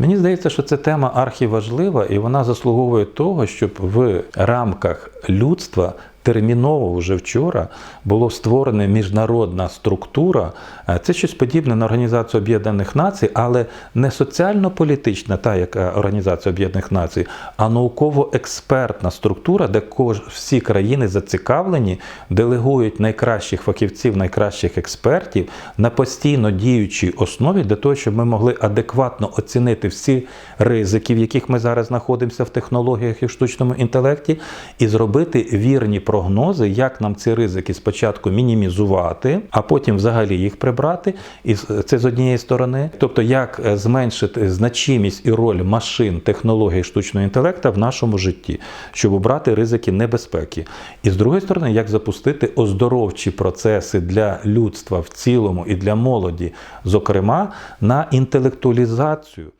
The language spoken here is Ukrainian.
Мені здається, що ця тема архіважлива і вона заслуговує того, щоб в рамках людства терміново вже вчора було створена міжнародна структура. Е, Це щось подібне на Організацію Об'єднаних Націй, але не соціально-політична, та яка Організація Об'єднаних Націй, а науково-експертна структура, де всі країни зацікавлені, делегують найкращих фахівців, найкращих експертів на постійно діючій основі для того, щоб ми могли адекватно оцінити всі ризики, в яких ми зараз знаходимося в технологіях і в штучному інтелекті, і зробити вірні прогнози, як нам ці ризики спочатку мінімізувати, а потім взагалі їх прибрати. І це з однієї сторони, тобто як е, зменшити значимість і роль машин, технологій штучного інтелекту в нашому житті, щоб обрати ризики небезпеки. І з другої сторони, як запустити оздоровчі процеси для людства в цілому і для молоді, зокрема на інтелектуалізацію.